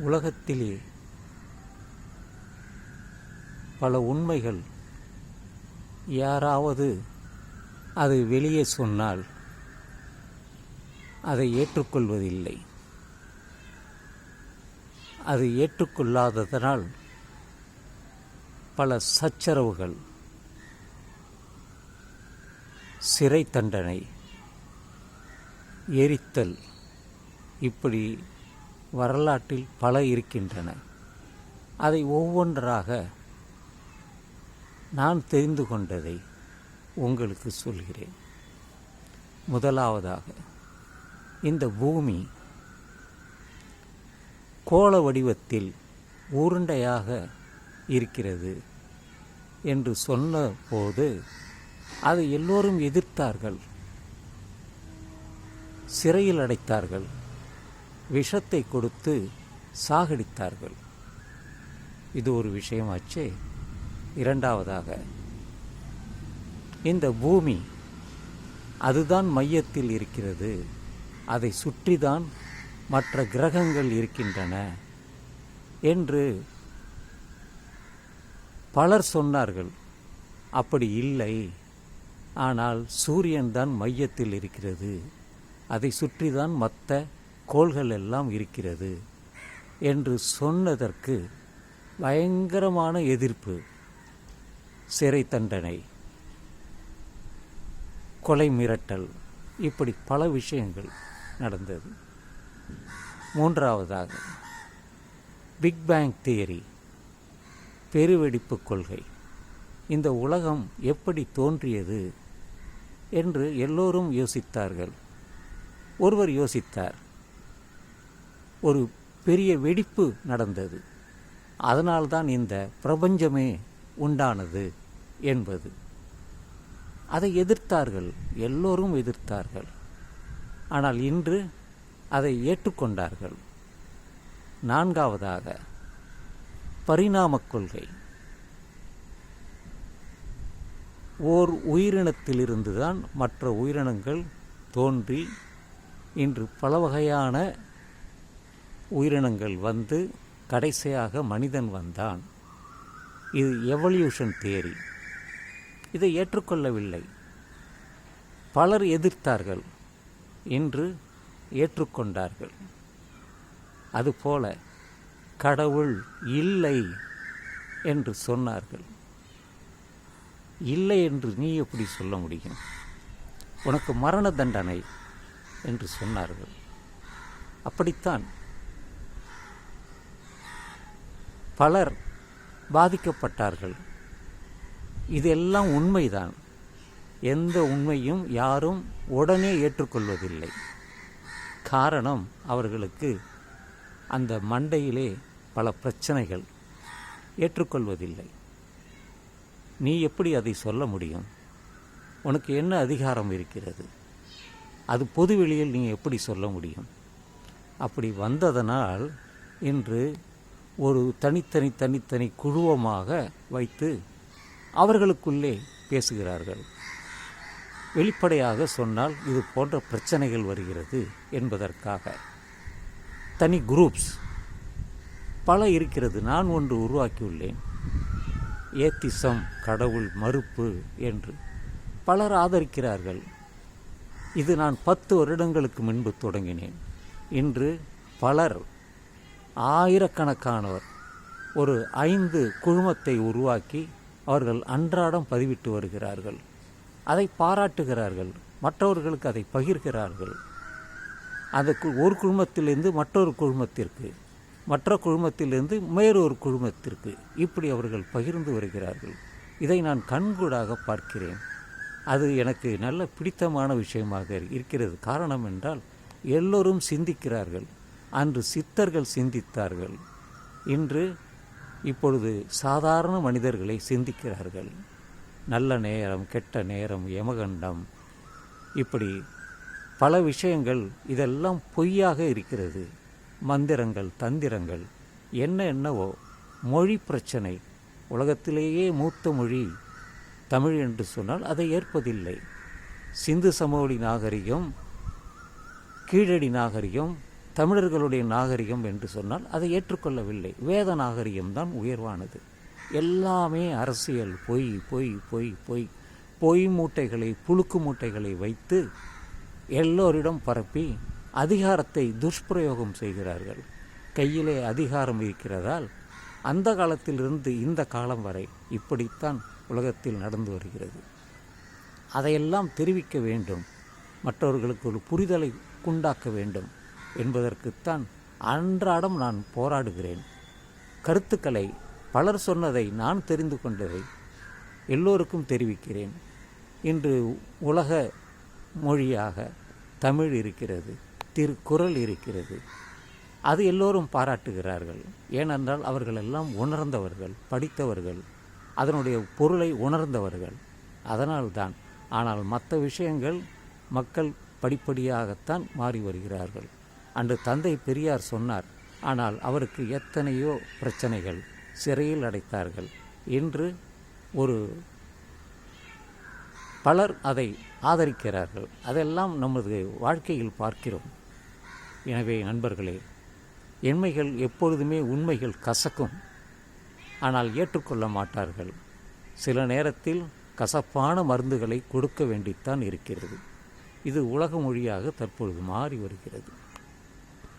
உலகத்திலே பல உண்மைகள் யாராவது அது வெளியே சொன்னால் அதை ஏற்றுக்கொள்வதில்லை. அது ஏற்றுக்கொள்ளாததனால் பல சச்சரவுகள் சிறை தண்டனை எரித்தல் இப்படி வரலாற்றில் பல இருக்கின்றன. அதை ஒவ்வொன்றாக நான் தெரிந்து கொண்டதை உங்களுக்கு சொல்கிறேன். முதலாவதாக இந்த பூமி கோள வடிவத்தில் உருண்டையாக இருக்கிறது என்று சொன்னபோது அதை எல்லோரும் எதிர்த்தார்கள் சிறையில் அடைத்தார்கள். விஷத்தை கொடுத்து சாகடித்தார்கள். இது ஒரு விஷயமாச்சு. இரண்டாவதாக இந்த பூமி அதுதான் மையத்தில் இருக்கிறது. அதை சுற்றிதான் மற்ற கிரகங்கள் இருக்கின்றன என்று பலர் சொன்னார்கள். அப்படி இல்லை. ஆனால் சூரியன் தான் மையத்தில் இருக்கிறது. அதை சுற்றிதான் மற்ற கோள்கள் எல்லாம் இருக்கிறது என்று சொன்னதற்கு பயங்கரமான எதிர்ப்பு சிறை தண்டனை கொலை மிரட்டல் இப்படி பல விஷயங்கள் நடந்தது. மூன்றாவதாக பிக் பேங் தியரி பெருவெடிப்பு கொள்கை. இந்த உலகம் எப்படி தோன்றியது என்று எல்லோரும் யோசித்தார்கள். ஒருவர் யோசித்தார் ஒரு பெரிய வெடிப்பு நடந்தது. அதனால்தான் இந்த பிரபஞ்சமே உண்டானது என்பது. அதை எதிர்த்தார்கள் எல்லோரும் எதிர்த்தார்கள். ஆனால் இன்று அதை ஏற்றுக்கொண்டார்கள். நான்காவதாக பரிணாமக் கொள்கை. ஓர் உயிரினத்திலிருந்து தான் மற்ற உயிரினங்கள் தோன்றி இன்று பல வகையான உயிரினங்கள் வந்து கடைசியாக மனிதன் வந்தான். இது எவல்யூஷன் தியரி இதை ஏற்றுக்கொள்ளவில்லை. பலர் எதிர்த்தார்கள். இன்று ஏற்றுக்கொண்டார்கள். அதுபோல கடவுள் இல்லை என்று சொன்னார்கள். இல்லை என்று நீ எப்படி சொல்ல முடியும்? உனக்கு மரண தண்டனை என்று சொன்னார்கள். அப்படித்தான் பலர் பாதிக்கப்பட்டார்கள். இதெல்லாம் உண்மைதான். எந்த உண்மையும் யாரும் உடனே ஏற்றுக்கொள்வதில்லை. காரணம் அவர்களுக்கு அந்த மண்டையிலே பல பிரச்சனைகள் ஏற்றுக்கொள்வதில்லை. நீ எப்படி அதை சொல்ல முடியும்? உனக்கு என்ன அதிகாரம் இருக்கிறது? அது பொதுவெளியில் நீ எப்படி சொல்ல முடியும்? அப்படி வந்ததனால் இன்று ஒரு தனித்தனி தனித்தனி குழுவமாக வைத்து அவர்களுக்குள்ளே பேசுகிறார்கள். வெளிப்படையாக சொன்னால் இது போன்ற பிரச்சனைகள் வருகிறது என்பதற்காக. தனி குரூப்ஸ். பல இருக்கிறது. நான் ஒன்று உருவாக்கியுள்ளேன். ஏத்திசம் கடவுள் மறுப்பு என்று பலர் ஆதரிக்கிறார்கள். இது நான் பத்து வருடங்களுக்கு முன்பு தொடங்கினேன். இன்று பலர் ஆயிரக்கணக்கானவர் ஒரு ஐந்து குழுமத்தை உருவாக்கி அவர்கள் அன்றாடம் பதிவிட்டு வருகிறார்கள். அதை பாராட்டுகிறார்கள். மற்றவர்களுக்கு அதை பகிர்கிறார்கள். அந்த ஒரு குழுமத்திலிருந்து மற்றொரு குழுமத்திற்கு மற்ற குழுமத்திலிருந்து மேறொரு குழுமத்திற்கு இப்படி அவர்கள் பகிர்ந்து வருகிறார்கள். இதை நான் கண்கூடாக பார்க்கிறேன். அது எனக்கு நல்ல பிடித்தமான விஷயமாக இருக்கிறது. காரணம் என்றால் எல்லோரும் சிந்திக்கிறார்கள். அன்று சித்தர்கள் சிந்தித்தார்கள். இன்று இப்பொழுது சாதாரண மனிதர்களை சிந்திக்கிறார்கள். நல்ல நேரம் கெட்ட நேரம் யமகண்டம். இப்படி பல விஷயங்கள் இதெல்லாம் பொய்யாக இருக்கிறது. மந்திரங்கள் தந்திரங்கள் என்ன என்னவோ மொழி பிரச்சனை. உலகத்திலேயே மூத்த மொழி தமிழ் என்று சொன்னால் அதை ஏற்பதில்லை. சிந்து சமவெளி நாகரிகம் கீழடி நாகரிகம் தமிழர்களுடைய நாகரிகம் என்று சொன்னால் அதை ஏற்றுக்கொள்ளவில்லை. வேத நாகரிகம்தான் உயர்வானது. எல்லாமே அரசியல். பொய் பொய் பொய் பொய். பொய் மூட்டைகளை புழுக்கு மூட்டைகளை வைத்து எல்லோரிடம் பரப்பி அதிகாரத்தை துஷ்பிரயோகம் செய்கிறார்கள். கையிலே அதிகாரம் இருக்கிறதால் அந்த காலத்திலிருந்து இந்த காலம் வரை இப்படித்தான் உலகத்தில் நடந்து வருகிறது. அதையெல்லாம் தெரிவிக்க வேண்டும். மற்றவர்களுக்கு ஒரு புரிதலை உண்டாக்க வேண்டும். என்பதற்குத்தான் அன்றாடம் நான் போராடுகிறேன். கருத்துக்களை பலர் சொன்னதை நான் தெரிந்து கொண்டதை எல்லோருக்கும் தெரிவிக்கிறேன். இன்று உலக மொழியாக தமிழ் இருக்கிறது திருக்குறள் இருக்கிறது. அது எல்லோரும் பாராட்டுகிறார்கள். ஏனென்றால் அவர்கள் எல்லாம் உணர்ந்தவர்கள் படித்தவர்கள் அதனுடைய பொருளை உணர்ந்தவர்கள். அதனால்தான் ஆனால் மற்ற விஷயங்கள் மக்கள் படிப்படியாகத்தான் மாறி வருகிறார்கள். அன்று தந்தை பெரியார் சொன்னார் ஆனால் அவருக்கு எத்தனையோ பிரச்சனைகள் சிறையில் அடைத்தார்கள். இன்று ஒரு பலர் அதை ஆதரிக்கிறார்கள். அதெல்லாம் நமது வாழ்க்கையில் பார்க்கிறோம். எனவே நண்பர்களே எண்மைகள் எப்பொழுதுமே உண்மைகள் கசக்கும். ஆனால் ஏற்றுக்கொள்ள மாட்டார்கள். சில நேரத்தில் கசப்பான மருந்துகளை கொடுக்க வேண்டித்தான் இருக்கிறது. இது உலக மொழியாக தற்பொழுது மாறி வருகிறது.